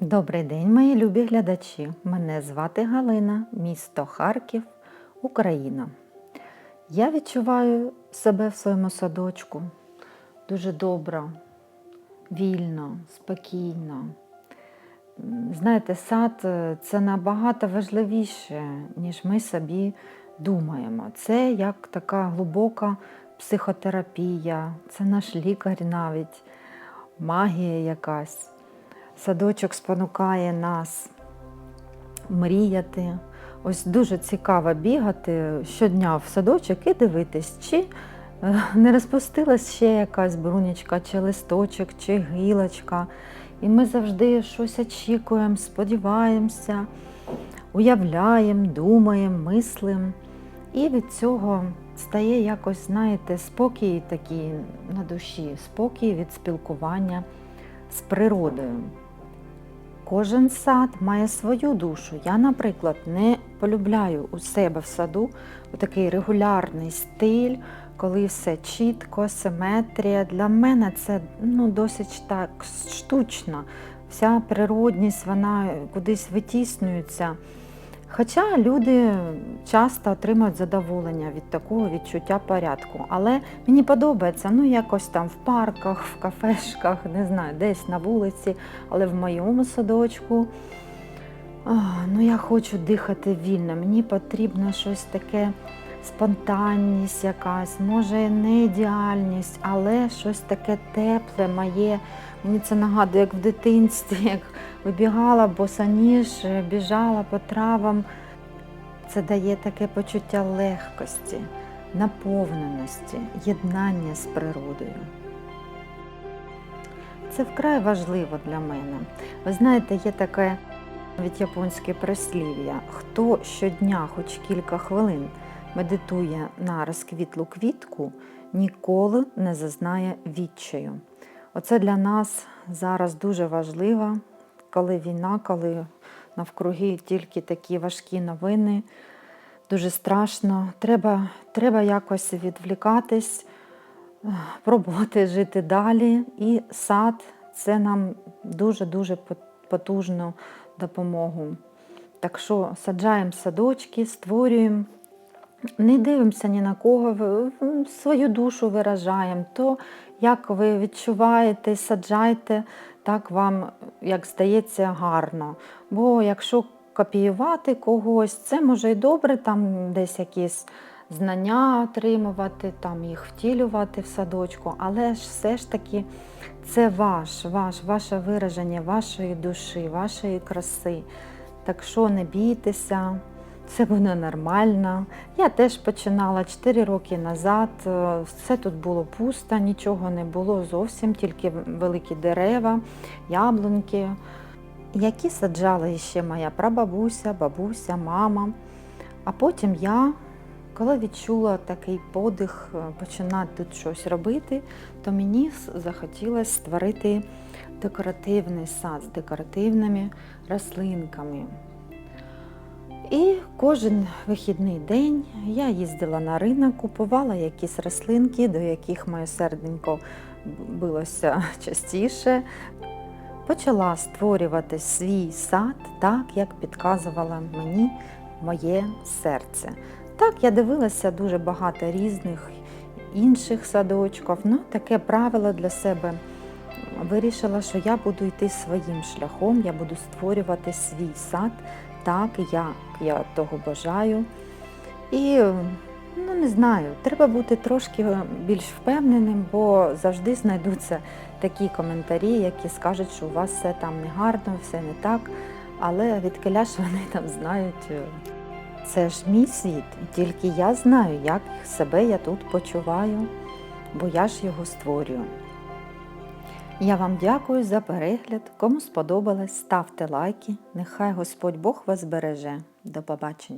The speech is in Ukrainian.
Добрий день, мої любі глядачі. Мене звати Галина, місто Харків, Україна. Я відчуваю себе в своєму садочку дуже добре, вільно, спокійно. Знаєте, сад е, це набагато важливіше, ніж ми собі думаємо. Це як така глибока психотерапія, це наш лікар навіть, магія якась. Садочок спонукає нас мріяти. Ось дуже цікаво бігати щодня в садочок і дивитись, чи е, не розпустилась ще якась брунячка, чи листочок, чи гілочка. І ми завжди щось очікуємо, сподіваємося, уявляємо, думаємо, мислимо. І від цього стає якось, знаєте, спокій такий на душі, спокій від спілкування з природою. Кожен сад має свою душу. Я, наприклад, не полюбляю у себе в саду такий регулярний стиль, коли все чітко, симетрія. Для мене це ну, досить так штучно. Вся природність вона кудись витіснюється. Хоча люди часто отримують задоволення від такого відчуття порядку. Але мені подобається, ну якось там в парках, в кафешках, не знаю, десь на вулиці, але в моєму садочку. Ну, я хочу дихати вільно. Мені потрібно щось таке, спонтанність якась, може не ідеальність, але щось таке тепле, моє. Мені це нагадує, як в дитинстві, як вибігала босаніж, біжала по травам. Це дає таке почуття легкості, наповненості, єднання з природою. Це вкрай важливо для мене. Ви знаєте, є таке від японське прислів'я: хто щодня, хоч кілька хвилин, медитує на розквітлу квітку, ніколи не зазнає відчаю. Оце для нас зараз дуже важливо, коли війна, коли навкруги тільки такі важкі новини. Дуже страшно. Треба, треба якось відвлікатись, пробувати жити далі. І сад це нам дуже-дуже потужну допомогу. Так що саджаємо садочки, створюємо, не дивимося ні на кого, свою душу виражаємо. То, як ви відчуваєте, саджайте, так вам, як здається, гарно. Бо якщо копіювати когось, це може і добре, там десь якісь знання отримувати, там їх втілювати в садочку, але ж все ж таки це ваш, ваш, ваше вираження вашої душі, вашої краси. Так що не бійтеся, це буде нормально. Я теж починала 4 роки назад. е, Все тут було пусто, нічого не було зовсім, тільки великі дерева, яблуньки, які саджала ще моя прабабуся, бабуся, мама. А потім я, коли відчула такий подих е, починати тут щось робити, то мені захотілося створити декоративний сад з декоративними рослинками. І кожен вихідний день я їздила на ринок, купувала якісь рослинки, до яких моє серденько билося частіше. Почала створювати свій сад так, як підказувало мені моє серце. Так, я дивилася дуже багато різних інших садочків. Ну, таке правило для себе вирішила, що я буду йти своїм шляхом, я буду створювати свій сад так, як я того бажаю. І ну не знаю, треба бути трошки більш впевненим, бо завжди знайдуться такі коментарі, які скажуть, що у вас все там не гарно, все не так. Але відкиля ж вони там знають, це ж мій світ, тільки я знаю, як себе я тут почуваю, бо я ж його створюю. Я вам дякую за перегляд. Кому сподобалось, ставте лайки. Нехай Господь Бог вас береже. До побачення.